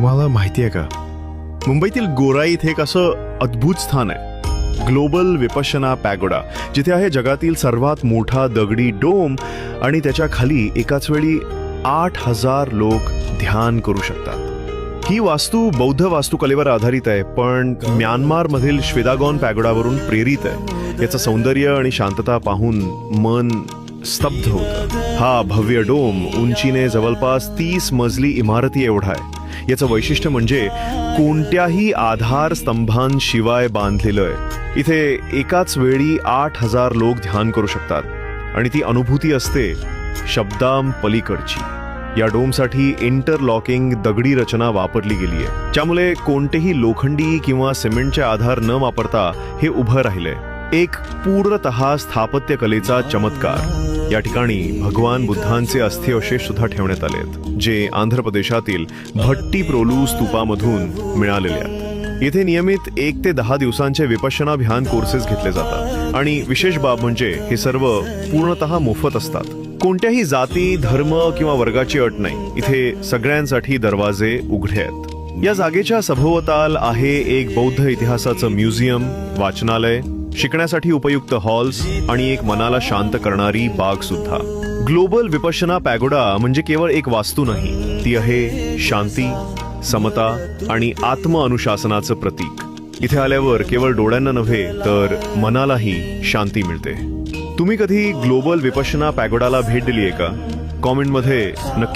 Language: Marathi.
तुम्हाला माहिती आहे का? मुंबईतील गोरा इथे एक असं अद्भुत स्थान आहे. Global Vipassana pagoda. जिथे आहे जगातील सर्वात मोठा दगडी डोम आणि त्याच्याखाली एकाच वेळी आठ हजार लोक ध्यान करू शकतात. ही वास्तू बौद्ध वास्तुकलेवर आधारित आहे पण म्यानमारमधील श्वेदागॉन पॅगोडावरून प्रेरित आहे. याचं सौंदर्य आणि शांतता पाहून मन स्तब्ध होतं. हा भव्य डोम उंचीने जवळपास तीस मजली इमारती एवढा आहे. याचं वैशिष्ट्य म्हणजे कोणत्याही आधार स्तंभांशिवाय बांधलेलं आहे. इथे एकाच वेळी आठ हजार लोक ध्यान करू शकतात आणि ती अनुभूती असते शब्दाम पलीकडची. या डोमसाठी इंटरलॉकिंग दगडी रचना वापरली गेली आहे. ज्यामुळे कोणतेही लोखंडी किंवा सिमेंटचे आधार न वापरता हे उभं राहिलंय. एक पूर्णत स्थापत्य कलेचा चमत्कार. या ठिकाणी भगवान बुद्धांचे अस्थिवशेष सुद्धा ठेवण्यात आलेत जे आंध्र प्रदेशातील भट्टी प्रोलू स्तूपामधून मिळालेले आहेत. येथे नियमित एक ते दहा दिवसांचे विपश्यना ध्यान कोर्सेस घेतले जातात आणि विशेष बाब म्हणजे हे सर्व पूर्णतः मोफत असतात. कोणत्याही जाती धर्म किंवा वर्गाची अट नाही. इथे सगळ्यांसाठी दरवाजे उघडे आहेत. या जागेच्या सभोवताल आहे एक बौद्ध इतिहासाचं म्युझियम वाचनालय शिकण्यासाठी उपयुक्त हॉल्स आणि एक मनाला शांत करणारी बाग सुद्धा. ग्लोबल विपशना पॅगोडा म्हणजे केवळ एक वास्तू नाही ती आहे शांती समता आणि आत्म अनुशासनाचं प्रतीक. इथे आल्यावर केवळ डोळ्यांना नव्हे तर मनालाही शांती मिळते. तुम्ही कधी ग्लोबल विपशना पॅगोडाला भेट दिली आहे का कॉमेंटमध्ये नक्की